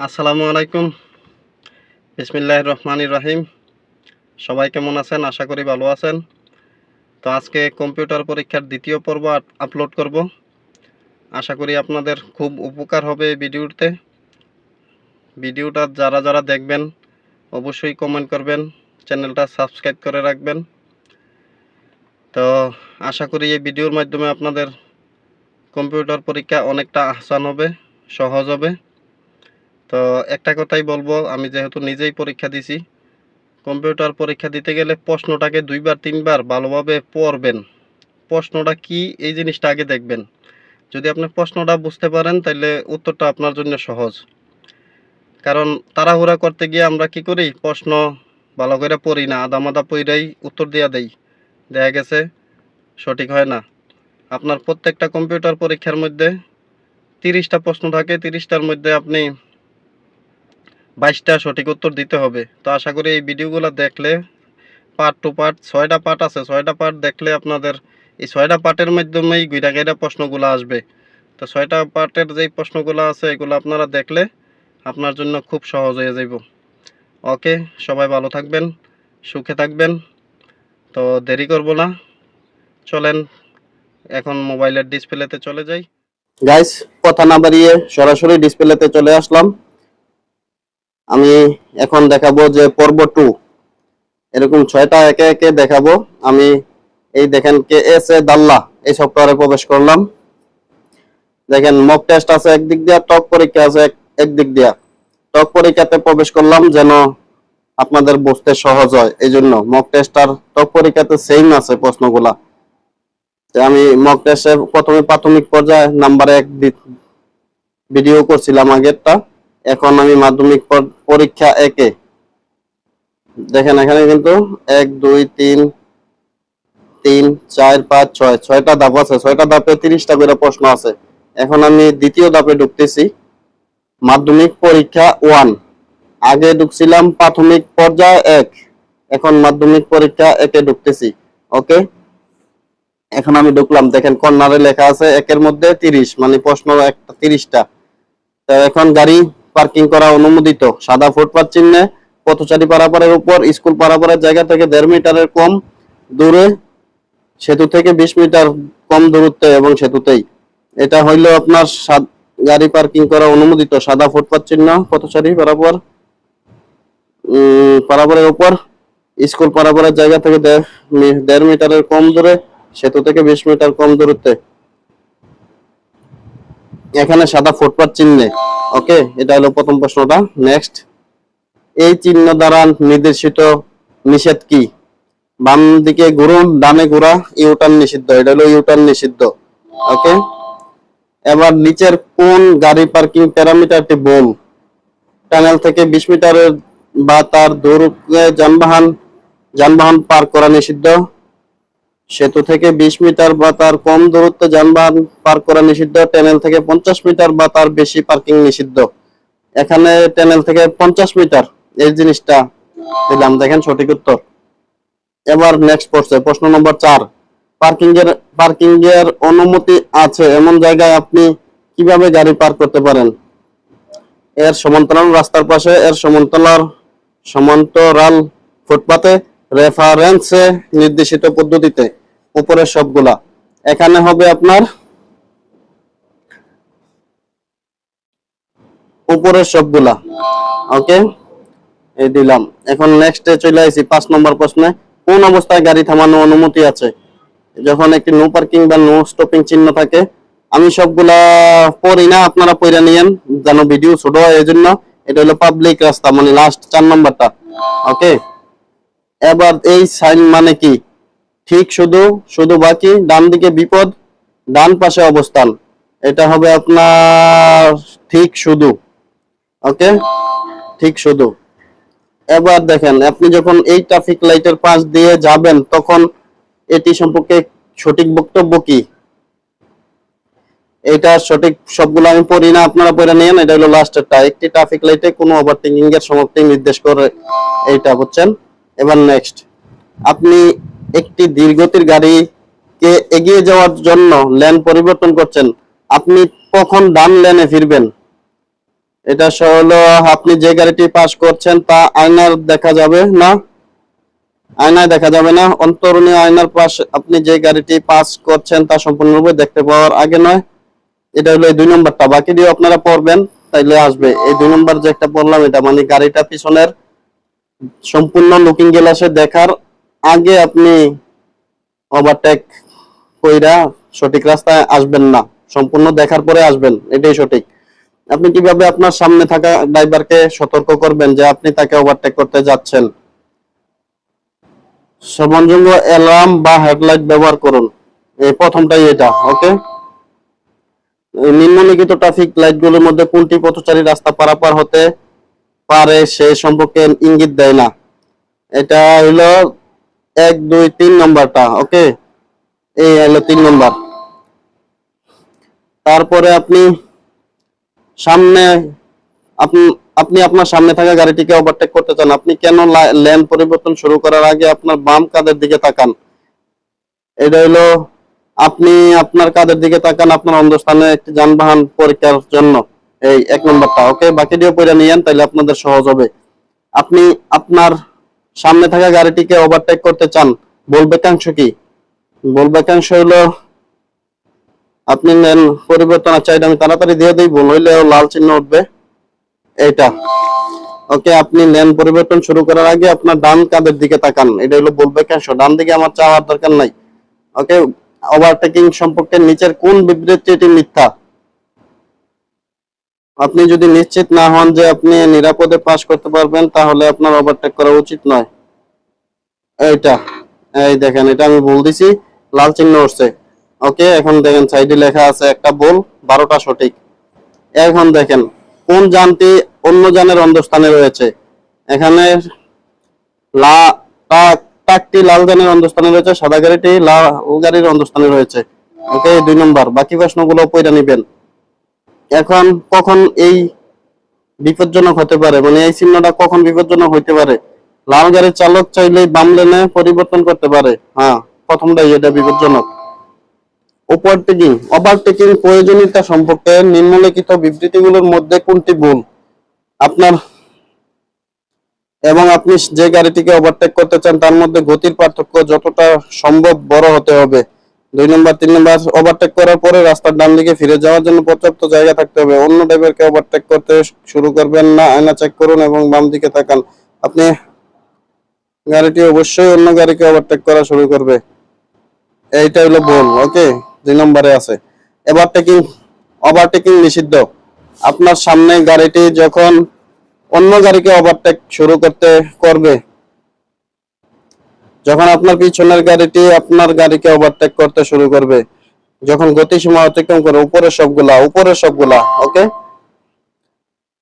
আসসালামু আলাইকুম। বিসমিল্লাহ রহমানির রহিম। সবাই কেমন আছেন? আশা করি ভালো আছেন। তো আজকে কম্পিউটার পরীক্ষার দ্বিতীয় পর্ব আপ- আপলোড করব। আশা করি আপনাদের খুব উপকার হবে এই ভিডিওতে। ভিডিওটা যারা যারা দেখবেন, অবশ্যই কমেন্ট করবেন, চ্যানেলটা সাবস্ক্রাইব করে রাখবেন। তো আশা করি এই ভিডিওর মাধ্যমে আপনাদের কম্পিউটার পরীক্ষা অনেকটা আসান হবে, সহজ হবে। তো একটা কথাই বলব, আমি যেহেতু নিজেই পরীক্ষা দিছি, কম্পিউটার পরীক্ষা দিতে গেলে প্রশ্নটাকে দুইবার, তিনবার ভালোভাবে পড়বেন। প্রশ্নটা কি, এই জিনিসটা আগে দেখবেন। যদি আপনি প্রশ্নটা বুঝতে পারেন তাহলে উত্তরটা আপনার জন্য সহজ। কারণ তাড়াহুড়া করতে গিয়ে আমরা কি করি, প্রশ্ন ভালো করে পড়ি না আদা মাদা পইরাই উত্তর দেওয়া দেই। দেখা গেছে, সঠিক হয় না। আপনার প্রত্যেকটা কম্পিউটার পরীক্ষার মধ্যে তিরিশটা প্রশ্ন থাকে, তিরিশটার মধ্যে আপনি বাইশটা সঠিক উত্তর দিতে হবে। তো আশা করি এই ভিডিওগুলো দেখলে পার্ট টু পার্ট ছয়টা পার্ট আছে, ছয়টা পার্ট দেখলে আপনাদের এই ছয়টা পার্টের মাধ্যমেই গুইরা গাইরা প্রশ্নগুলো আসবে। তো ছয়টা পার্টের যেই প্রশ্নগুলো আছে, এগুলো আপনারা দেখলে আপনার জন্য খুব সহজ হয়ে যাব ওকে, সবাই ভালো থাকবেন, সুখে থাকবেন। তো দেরি করব না। চলেন, এখন মোবাইলের ডিসপ্লেতে চলে যাই। গাইস কথা না বাড়িয়ে সরাসরি ডিসপ্লেতে চলে আসলাম। আমি এখন দেখাবো যে পর্ব টু। এরকম ছয়টা একে একে দেখাবো। আমি এই দেখেন কে এস এ দাল্লা, এই সফটওয়্যারে প্রবেশ করলাম। দেখেন মক টেস্ট আছে একদিক দিয়া, টক পরীক্ষা আছে একদিক দিয়া। টক পরীক্ষাতে প্রবেশ করলাম যেন আপনাদের বুঝতে সহজ হয়। এই জন্য মক টেস্ট আর টক পরীক্ষাতে সেম আছে প্রশ্নগুলা। আমি মক টেস্টে প্রথমে প্রাথমিক পর্যায়ে নাম্বার এক ভিডিও করছিলাম আগেরটা। এখন আমি মাধ্যমিক পর- পরীক্ষা একে। দেখেন এখানে কিন্তু এক, দুই, তিন তিন, চার, পাঁচ, ছয়। ছয়টা ধাপ আছে। ছয়টা ধাপে তিরিশটা করে প্রশ্ন আছে। এখন আমি দ্বিতীয় ধাপে ঢুকতেছি। মাধ্যমিক পরীক্ষা ওয়ান। আগে ঢুকছিলাম প্রাথমিক পর্যায় এক। এখন মাধ্যমিক পরীক্ষা একে ঢুকতেছি। ওকে? এখন আমি ঢুকলাম। দেখেন কর্নারে লেখা আছে একের মধ্যে তিরিশ। মানে প্রশ্ন একটা তিরিশটা। তো এখন গাড়ি পার্কিং করা অনুমোদিত। সাদা ফুটপাত চিহ্নে পথচারী পারাপারের উপর, স্কুল পারাপারের জায়গা থেকে দেড় মিটারের কম দূরে, সেতু থেকে বিশ মিটার কম দূরত্বে এবং সেতুতেই। এটা হইল আপনার গাড়ি পার্কিং করা অনুমোদিত। সাদা ফুটপাত চিহ্ন, পথচারী পারাপার পারাপারের উপর, স্কুল পারাপারের জায়গা থেকে দেড় মিটারের কম দূরে, সেতু থেকে বিশ মিটার কম দূরত্বে। এখানে সাদা ফুটপাত চিহ্নে। ওকে, এটা হলো প্রথম প্রশ্নটা। নেক্সট এই চিহ্ন দ্বারা নির্দেশিত নিষেধ কি? বাম দিকে ঘুরুন, ডানে ঘোরা, ইউটার্ন নিষিদ্ধ। এটা হলো ইউটার্ন নিষিদ্ধ। ওকে? এবার নিচের কোন গাড়ি পার্কিং প্যারামিটারটি বল টানেল থেকে বিশ মিটারের বা তার দূরে যানবাহন যানবাহন পার্ক করা নিষিদ্ধ। সেতু থেকে বিশ মিটার বা তার কম দূরত্বে যানবাহন পার করা নিষিদ্ধ টানেল থেকে পঞ্চাশ মিটার বা তার বেশি পার্কিং নিষিদ্ধ। এখানে টানেল থেকে পঞ্চাশ মিটার, এই জিনিসটা দিলাম। দেখেন সঠিক উত্তর। এবার নেক্সট পড়ছে প্রশ্ন নম্বর চার। পার্কিং এর পার্কিং এর অনুমতি আছে। এমন জায়গায় আপনি কীভাবে গাড়ি পার্ক করতে পারেন? এর সমান্তরাল রাস্তার পাশে, এর সমান্তরাল সমান্তরাল ফুটপাতে রেফারেন্সে নির্দেশিত পদ্ধতিতে। উপরের সবগুলা। এখানে হবে আপনার উপরের সবগুলা। ওকে? এই দিলাম। এখন নেক্সটে চলে আসি পাঁচ নম্বর প্রশ্নে। কোন অবস্থায় গাড়ি থামানো অনুমতি আছে? যখন একটি নো পার্কিং বা নো স্টপিং চিহ্ন থাকে, আমি সবগুলা পড়ি না, আপনারা পড়ে নিয়েন। যেন ভিডিও ছোট হয় এই জন্য এটা হলো পাবলিক রাস্তা মানে লাস্ট চার নম্বরটা। ওকে? এবার এই সাইন মানে কি? ঠিক শুধু শুধু বাকি ডান দিকে বিপদ, ডান পাশে অবস্থান। এটা হবে আপনার ঠিক শুধু। ওকে? ঠিক শুধু। এবার দেখেন, আপনি যখন এই ট্রাফিক লাইটের পাশ দিয়ে যাবেন, তখন এটি সম্পর্কে সঠিক বক্তব্য কি? এটা সঠিক সবগুলো আমি পড়ি না, আপনারা পড়ে নিয়েন, এটা হলো লাস্টেরটা একটি। ট্রাফিক লাইটে কোনো ওভারটেকিং এর সমাপ্তি নির্দেশ করে এইটা, বুঝছেন? এবার নেক্সট আপনি একটি ধীরগতির গাড়িকে এগিয়ে যাওয়ার জন্য লেন পরিবর্তন করছেন, আপনি কখন ডান লেনে ফিরবেন? এটা হলো, আপনি যে গাড়িটি পাস করছেন তা আয়নার দেখা যাবে না। আয়নায় দেখা যাবে না। অন্তরণীয় আয়নার পাশ আপনি যে গাড়িটি পাস করছেন তা সম্পূর্ণরূপে দেখতে পাওয়ার আগে নয়। এটা হলো এই দুই নম্বরটা। বাকি দিয়ে আপনারা পড়বেন, তাইলে আসবে। এই দুই নম্বর যে একটা বললাম এটা মানে গাড়িটা পিছনের সম্পূর্ণ লুকিং গ্লাসে দেখার আগে আপনি ওভারটেক কইরা সঠিক রাস্তায় আসবেন না। সম্পূর্ণ দেখার পরে আসবেন, এটাই সঠিক। আপনি কীভাবে আপনার সামনে থাকা ড্রাইভারকে সতর্ক করবেন যে আপনি তাকে ওভারটেক করতে যাচ্ছেন? সর্বজঙ্গ অ্যালার্ম বা হেডলাইট ব্যবহার করুন। এই প্রথমটাই এটা ওকে নিম্নলিখিত ট্রাফিক লাইটগুলোর মধ্যে কোনটি পথচারী রাস্তা পারাপার হতে পারে সে সম্পর্কে ইঙ্গিত দেয় না। এটা হলো এক, দুই, তিন নম্বরটা ওকে এই হলো তিন নম্বর। তারপরে আপনি সামনে, আপনি আপনি আপনার সামনে থাকা গাড়িটিকে ওভারটেক করতে চান, আপনি কেন লেন পরিবর্তন শুরু করার আগে আপনার বাম কাঁধের দিকে তাকান? এটা হলো আপনি আপনার কাঁধের দিকে তাকান আপনার অন্ধস্থানে একটি যানবাহন পরীক্ষার জন্য। এই এক নম্বরটা ওকে বাকি দিয়ে পড়ে নিয়েন তাহলে আপনাদের সহজ হবে। আপনি আপনার সামনে থাকা গাড়িটিকে ওভারটেক করতে চান, বল বাক্যাংশ কি? বল বাক্যাংশ হলো, আপনি নেন, পরিবর্তন চাইলে আমি তাড়াতাড়ি দিয়ে দিই ভুল হইলে লাল চিহ্ন উঠবে। এইটা। ওকে, আপনি লেন পরিবর্তন শুরু করার আগে আপনার ডান কাঁধের দিকে তাকান, এটা হলো বলবে ক্যাশ ডান দিকে আমার চাওয়ার দরকার নাই। ওকে ওভারটেকিং সম্পর্কে নিচের কোন বিবৃতিটি মিথ্যা? আপনি যদি নিশ্চিত না হন যে আপনি নিরাপদে পাস করতে পারবেন, তাহলে আপনার ওভারটেক করা উচিত নয়। এইটা, এই দেখেন, এটা আমি ভুল দিছি। লাল চিহ্ন উঠছে। ওকে, এখন দেখেন সাইডে লেখা আছে একটা বল বারোটা সঠিক। এখন দেখেন, কোন যানটি অন্য যানের অন্ধস্থানে রয়েছে? এখানে লা টাক- টাকটি লাল যানের অন্ধস্থানে রয়েছে, সাদা গাড়িটি লাল গাড়ির অন্ধস্থানে রয়েছে। ওকে দুই নম্বর। বাকি প্রশ্নগুলো পয়রা নিবেন। এখন কখন এই বিপজ্জনক হতে পারে? মানে এই চিহ্নটা কখন বিপজ্জনক হইতে পারে? লাল গাড়ির চালক চাইলেই বাম লেনে পরিবর্তন করতে পারে। হ্যাঁ প্রথমটাই এটা বিপজ্জনক। ওভারটেকিং ওভারটেকিং প্রয়োজনীয়তা সম্পর্কে নিম্নলিখিত বিবৃতিগুলোর মধ্যে কোনটি ভুল? আপনার এবং আপনি যে গাড়িটিকে ওভারটেক করতে চান, তার মধ্যে গতির পার্থক্য যতটা সম্ভব বড় হতে হবে। দুই নম্বর তিন নম্বর ওভারটেক করার পরে রাস্তার ডান দিকে ফিরে যাওয়ার জন্য পর্যাপ্ত জায়গা থাকতে হবে। অন্য ড্রাইভারকে ওভারটেক করতে শুরু করবেন না, আয়না চেক করুন এবং বাম দিকে তাকান। আপনি গাড়িটি অবশ্যই অন্য গাড়িকে ওভারটেক করা শুরু করবে। এইটা হলো ভুল ওকে দুই নম্বরে আছে। ওভারটেকিং ওভারটেকিং নিষিদ্ধ। আপনার সামনে গাড়িটি যখন অন্য গাড়িকে ওভারটেক শুরু করতে করবে যখন আপনার পিছনের গাড়িটি আপনার গাড়িকে ওভারটেক করতে শুরু করবে, যখন গতিসীমা অতিক্রম করে উপরের সবগুলা উপরে সবগুলা ওকে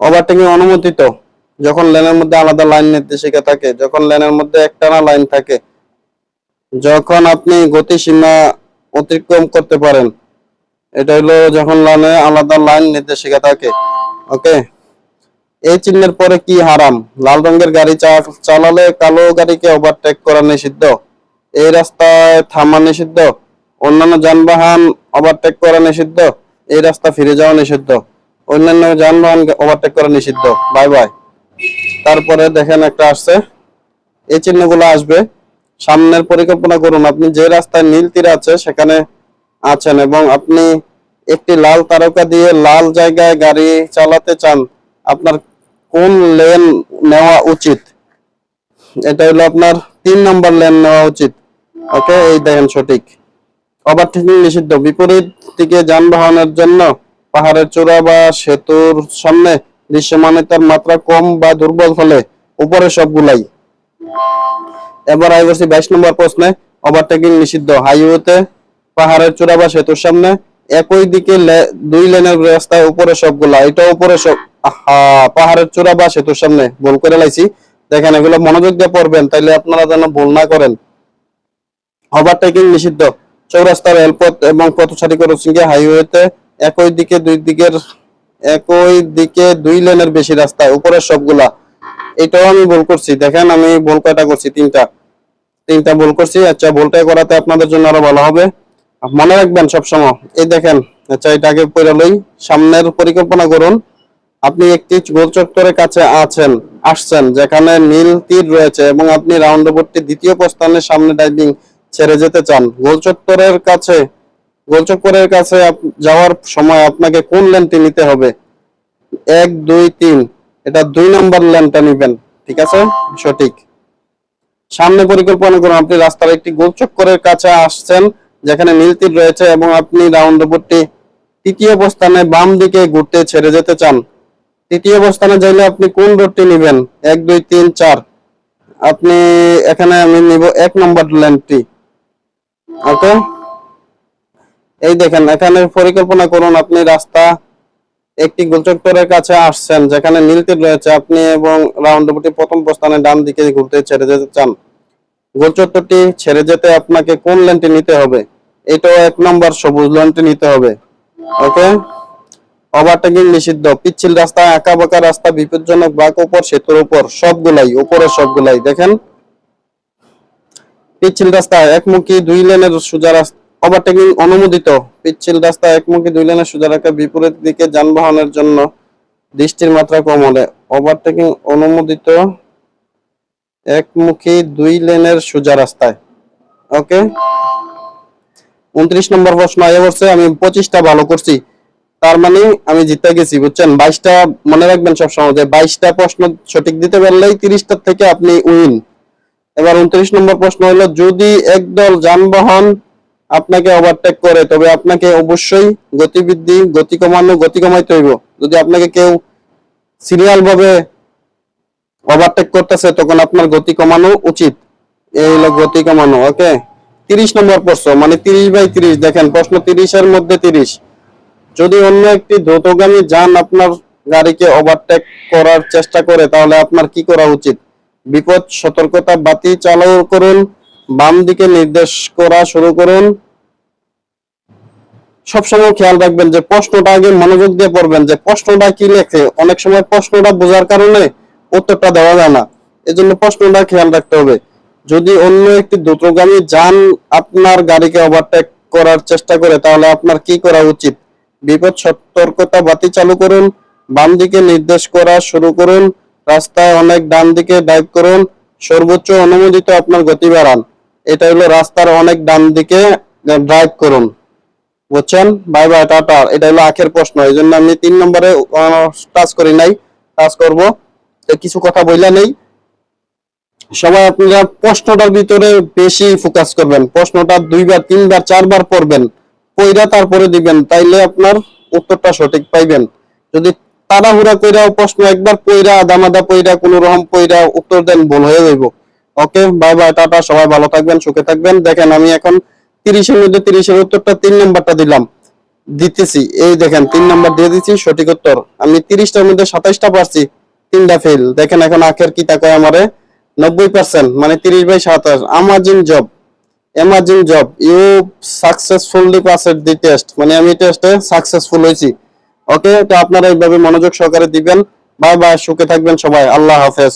ওভারটেকিং অনুমোদিত, যখন লেনের মধ্যে আলাদা লাইন নির্দেশিকা থাকে, যখন লেনের মধ্যে একটানা লাইন থাকে, যখন আপনি গতিসীমা অতিক্রম করতে পারেন, এটা হলো যখন লাইনে আলাদা লাইন নির্দেশিকা থাকে ওকে এই চিহ্নের পরে কি হারাম? লাল রঙের গাড়ি চালালে কালো গাড়িকে ওভারটেক করা নিষিদ্ধ? এই রাস্তায় থামা নিষিদ্ধ? অন্যান্য যানবাহন ওভারটেক করা নিষিদ্ধ? এই রাস্তা ফিরে যাওয়া নিষিদ্ধ? অন্যান্য যানবাহন ওভারটেক করা নিষিদ্ধ? Bye bye. তারপরে দেখেন একটা আসছে। এই চিহ্নগুলো আসবে। সামনের পরিকল্পনা করুন। আপনি যে রাস্তায় নীল তীর আছে, সেখানে আছেন এবং আপনি একটি লাল তারকা দিয়ে লাল জায়গায় গাড়ি চালাতে চান, আপনার কোন লেন নেওয়া উচিত? এটা হলো আপনার তিন নম্বর লেন নেওয়া উচিত। ওকে এই দেখেন সঠিক। ওভারটেকিং নিষিদ্ধ। বিপরীত দিকে যানবাহনের জন্য পাহাড়ের চূড়া বা সেতুর সামনে দৃশ্যমানতার মাত্রা কম বা দুর্বল হলে উপরে সবগুলাই। এবার আই করছি বাইশ নম্বর প্রশ্নে। ওভারটেকিং নিষিদ্ধ। হাইওয়েতে পাহাড়ের চূড়া বা সেতুর সামনে একই দিকে দুই লেনের রাস্তায় উপরে সবগুলা। এটা উপরে সব আহা, পাহাড়ের চূড়া বা সেতুর সামনে। ভুল করে লাইছি। দেখেন এগুলো মনোযোগ দিয়ে পড়বেন তাইলে আপনারা যেন ভুল না করেন। ওভারটেকিং নিষিদ্ধ। চৌরাস্তা রেলপথ এবং পথচারী ক্রসিংয়ে হাইওয়েতে একই দিকে দুই দিকের একই দিকে দুই লেনের বেশি রাস্তায় উপরের সবগুলা। এটাও আমি ভুল করছি। দেখেন আমি ভুল কয়টা করছি? তিনটা। তিনটা ভুল করছি। আচ্ছা ভুলটা করাতে আপনাদের জন্য আরও ভালো হবে। মনে রাখবেন সবসময়। এই দেখেন আচ্ছা এটা আগে পড়ে লই। সামনের পরিকল্পনা করুন। আপনি একটি গোল চত্বরের কাছে আছেন, আসছেন, যেখানে নীল তীর রয়েছে এবং আপনি রাউন্ড দ্বিতীয় প্রস্থানের সামনে ডাইভিং ছেড়ে যেতে চান। গোল চত্বরের কাছে, গোল চত্বরের কাছে যাওয়ার সময় আপনাকে কোন লেনটি নিতে হবে? এক, দুই, তিন। এটা দুই নম্বর লেনটা নেবেন, ঠিক আছে? সঠিক। সামনে পরিকল্পনা করুন, আপনি রাস্তার একটি গোল চক্করের কাছে আসছেন, যেখানে নীল তীর রয়েছে এবং আপনি রাউন্ড তৃতীয় অবস্থানে বাম দিকে ঘুরতে ছেড়ে যেতে চান। তৃতীয় অবস্থানে যাইলে আপনি কোন রোডটি নেবেন? এক, দুই, তিন, চার। আপনি এখানে আমি নিব এক নম্বর লেনটি। ওকে? এই দেখেন, এখানে পরিকল্পনা করুন আপনি রাস্তা একটি গোলচক্করের কাছে আসছেন, যেখানে নীল রয়েছে। আপনি এবং রাউন্ড প্রথম প্রস্থানে ডান দিকে ঘুরতে ছেড়ে যেতে চান। গোলচত্বরটি ছেড়ে যেতে আপনাকে কোন লেনটি নিতে হবে? এটাও এক নম্বর সবুজ লেনটি নিতে হবে। ওকে? ওভারটেকিং নিষিদ্ধ, পিচ্ছিল রাস্তা আঁকা বাঁকা রাস্তা, বিপজ্জনক বাঁক উপর, সেতুর উপর, সবগুলাই উপরের সবগুলাই। দেখেন। পিচ্ছিল রাস্তা একমুখী, দুই লেনের সোজা রাস্তা, ওভারটেকিং অনুমোদিত। পিচ্ছিল রাস্তা একমুখী, দুই লেনের সোজা রাখা বিপরীত দিকে যানবাহনের জন্য দৃষ্টির মাত্রা কম হলে ওভারটেকিং অনুমোদিত একমুখী, দুই লেনের সোজা রাস্তায়। ওকে? উনত্রিশ নম্বর প্রশ্ন আগে বলছে আমি পঁচিশটা ভালো করছি। তার মানে আমি জিতে গেছি, বুঝছেন? বাইশটা, মনে রাখবেন সবসময় যে বাইশটা প্রশ্ন সঠিক দিতে পারলেই তিরিশটার থেকে আপনি উইন। এবার উনত্রিশ নম্বর প্রশ্ন হলো, যদি একদল যানবাহন আপনাকে ওভারটেক করে, তবে আপনাকে অবশ্যই গতিবৃদ্ধি গতি কমানো, গতি কমাইতে হইব। যদি আপনাকে কেউ সিরিয়াল ভাবে ওভারটেক করতেছে, তখন আপনার গতি কমানো উচিত। এই হলো গতি কমানো ওকে তিরিশ নম্বর প্রশ্ন মানে তিরিশ বাই তিরিশ, দেখেন প্রশ্ন তিরিশের মধ্যে তিরিশ। যদি অন্য একটি দ্রুতগামী যান আপনার গাড়িকে ওভারটেক করার চেষ্টা করে, তাহলে আপনার কি করা উচিত? বিপদ, সতর্কতা, বাতি চালু করুন, বাম দিকে নির্দেশ করা শুরু করুন। সবসময় খেয়াল রাখবেন যে প্রশ্নটা আগে মনোযোগ দিয়ে পড়বেন, যে প্রশ্নটা কি লেখে? অনেক সময় প্রশ্নটা বোঝার কারণে উত্তরটা দেওয়া যায় না। এজন্য প্রশ্নটা খেয়াল রাখতে হবে। যদি অন্য একটি দ্রুতগামী যান আপনার গাড়িকে ওভারটেক করার চেষ্টা করে, তাহলে আপনার কি করা উচিত? বিপদ সতর্কতা বাতি চালু করুন বাম দিকে নির্দেশ করা শুরু করুন, রাস্তায় অনেক ডান দিকে ড্রাইভ করুন, সর্বোচ্চ অনুমোদিত আপনার গতি বাড়ান। এটা হলো রাস্তার অনেক ডান দিকে ড্রাইভ করুন। বুঝছেন? Bye bye tata. এটা হলো আখের প্রশ্ন এই জন্য আমি তিন নম্বরে টাচ করি নাই টাচ করব। কিছু কথা বইলা নেই। সবাই আপনারা প্রশ্নটার ভিতরে বেশি ফোকাস করবেন। প্রশ্নটা দুইবার, তিনবার, চারবার পড়বেন। পইরা তারপরে দিবেন, তাইলে আপনার উত্তরটা সঠিক পাইবেন। যদি তাড়াহুড়া কইরা প্রশ্ন একবার পইরা আদামাদা পইরা কোন রকম পইরা উত্তর দেন, ভুল হয়ে যাইব। ওকে, বাই বাই, টাটা, সবাই ভালো থাকবেন, সুখে থাকবেন। দেখেন, আমি এখন তিরিশের মধ্যে তিরিশের উত্তরটা তিন নাম্বারটা দিলাম। দিতেছি, এই দেখেন, তিন নাম্বার দিয়ে দিচ্ছি সঠিক উত্তর। আমি তিরিশটার মধ্যে সাতাইশটা পারছি, তিনটা ফেল দেখেন, এখন আখের কি তাকায় আমারে? নব্বই পার্সেন্ট মানে তিরিশ বাই সাতাশ amazing job emerging job you successfully passed the test মানে আমি টেস্টে সাকসেসফুল হয়েছি। ওকে তো আপনারা এইভাবে মনোযোগ সহকারে দিবেন। বাই বাই সুখে থাকবেন সবাই। আল্লাহ হাফেজ।